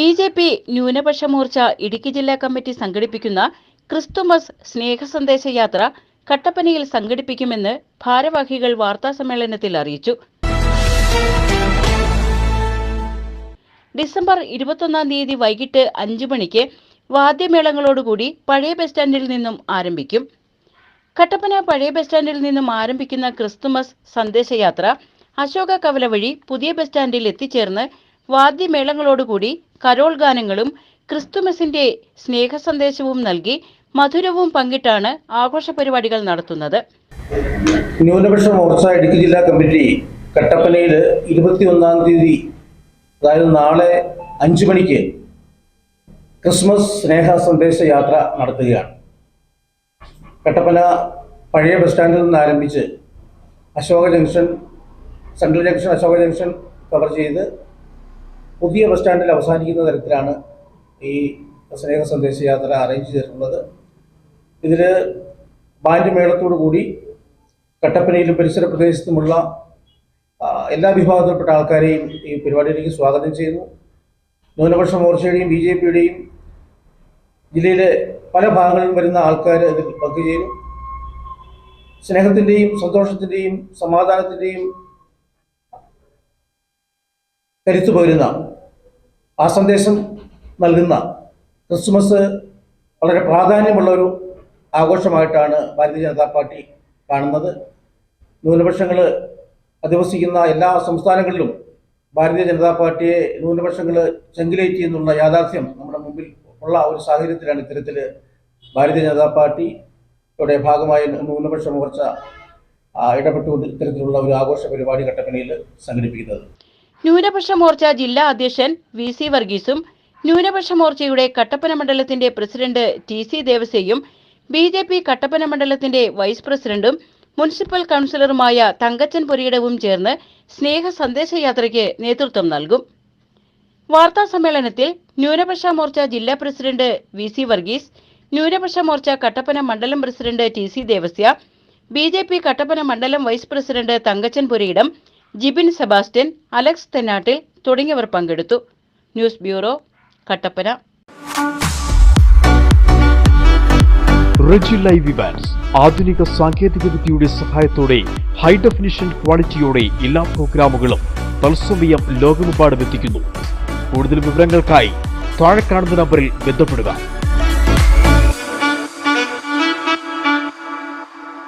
B J P ന്യൂനപക്ഷ മോർച്ച ഇടുക്കി ജില്ലാ committee സംഘടിപ്പിക്കുന്ന ക്രിസ്തുമസ് സ്നേഹ സന്ദേശ യാത്ര കട്ടപ്പനയിൽ സംഘടിപ്പിക്കുമെന്ന് ഭാരവാഹികൾ വാർത്താ സമ്മേളനത്തിൽ അറിയിച്ചു. ഡിസംബർ ഇരുപത്തൊന്നാം തീയതി വൈകിട്ട് അഞ്ചു മണിക്ക് വാദ്യമേളങ്ങളോടുകൂടി പഴയ ബസ് സ്റ്റാൻഡിൽ നിന്നും ആരംഭിക്കും. കട്ടപ്പന പഴയ ബസ് സ്റ്റാൻഡിൽ നിന്നും ആരംഭിക്കുന്ന ക്രിസ്തുമസ് സന്ദേശയാത്ര അശോക കവല വഴി പുതിയ ബസ് സ്റ്റാൻഡിൽ എത്തിച്ചേർന്ന് വാദ്യമേളങ്ങളോടുകൂടി കരോൾ ഗാനങ്ങളും ക്രിസ്തുമസിന്റെ സ്നേഹസന്ദേശവും നൽകി മധുരവും പങ്കിട്ടാണ് ആഘോഷ പരിപാടികൾ നടത്തുന്നത്. ന്യൂനപക്ഷ മോർച്ച ഇടുക്കി ജില്ലാ കമ്മിറ്റി കട്ടപ്പനയിൽ ഇരുപത്തിയൊന്നാം തീയതി അതായത് നാളെ അഞ്ചു മണിക്ക് ക്രിസ്മസ് സ്നേഹ സന്ദേശ യാത്ര നടത്തുകയാണ്. കട്ടപ്പന പഴയ ബസ് സ്റ്റാൻഡിൽ നിന്ന് ആരംഭിച്ച് Ashoka junction central junction Ashoka junction cover ചെയ്ത് പുതിയ ബസ് സ്റ്റാൻഡിൽ അവസാനിക്കുന്ന തരത്തിലാണ് ഈ സ്നേഹ സന്ദേശ യാത്ര അറേഞ്ച് ചെയ്തിട്ടുള്ളത്. ഇതിൽ ബാൻഡ് മേളത്തോടു കൂടി കട്ടപ്പനയിലും പരിസര പ്രദേശത്തുമുള്ള എല്ലാ വിഭാഗത്തിൽപ്പെട്ട ആൾക്കാരെയും ഈ പരിപാടിയിലേക്ക് സ്വാഗതം ചെയ്യുന്നു. ന്യൂനപക്ഷ മോർച്ചയുടെയും ബി ജെ പിയുടെയും ജില്ലയിലെ പല ഭാഗങ്ങളിലും വരുന്ന ആൾക്കാർ ഇതിൽ പങ്കുചേരും സ്നേഹത്തിന്റെയും സന്തോഷത്തിന്റെയും സമാധാനത്തിന്റെയും കരുത്തു പകരുന്ന ആ സന്ദേശം നൽകുന്ന ക്രിസ്മസ് വളരെ പ്രാധാന്യമുള്ള ഒരു ആഘോഷമായിട്ടാണ് ഭാരതീയ ജനതാ പാർട്ടി കാണുന്നത്. ന്യൂനപക്ഷങ്ങൾ അധിവസിക്കുന്ന എല്ലാ സംസ്ഥാനങ്ങളിലും ഭാരതീയ ജനതാ പാർട്ടിയെ ന്യൂനപക്ഷങ്ങൾ ചെങ്കിലേറ്റി എന്നുള്ള യാഥാർത്ഥ്യം നമ്മുടെ മുമ്പിൽ ഉള്ള ഒരു സാഹചര്യത്തിലാണ് ഇത്തരത്തിൽ ഭാരതീയ ജനതാ പാർട്ടിയുടെ ഭാഗമായ ന്യൂനപക്ഷ മോർച്ച ഇടപെട്ടുകൊണ്ട് ഇത്തരത്തിലുള്ള ഒരു ആഘോഷ പരിപാടി കട്ടപ്പനയിൽ സംഘടിപ്പിക്കുന്നത്. ന്യൂനപക്ഷ മോർച്ച ജില്ലാ അധ്യക്ഷൻ വി സി വർഗീസും ന്യൂനപക്ഷ മോർച്ചയുടെ കട്ടപ്പന മണ്ഡലത്തിന്റെ പ്രസിഡന്റ് ടി സി ദേവസ്യയും ബി ജെ പി കട്ടപ്പന മണ്ഡലത്തിന്റെ വൈസ് പ്രസിഡന്റും മുനിസിപ്പൽ കൗൺസിലറുമായ തങ്കച്ചൻ പുരിയിടവും ചേർന്ന് സ്നേഹ സന്ദേശയാത്രയ്ക്ക് നേതൃത്വം നൽകും. വാർത്താ സമ്മേളനത്തിൽ ന്യൂനപക്ഷ മോർച്ച ജില്ലാ പ്രസിഡന്റ് വി സി വർഗീസ് ന്യൂനപക്ഷ മോർച്ച കട്ടപ്പന മണ്ഡലം president T C Devasya B J P Kattappana മണ്ഡലം vice president Thankachan Purayidam Jibin Sebastian Alex തെന്നാട്ടിൽ തുടങ്ങിയവർ പങ്കെടുത്തു. News bureau Kattappana. Reji live Evans ആധുനിക സാങ്കേതിക വിദ്യയുടെ സഹായത്തോടെ ഹൈ ഡെഫിനിഷൻ ക്വാളിറ്റിയോടെ എല്ലാ പ്രോഗ്രാമുകളും തത്സമയം ലോകമെമ്പാടും എത്തിക്കുന്നു. കൂടുതൽ വിവരങ്ങൾക്കായി താഴെ കാണുന്ന നമ്പറിൽ ബന്ധപ്പെടുക.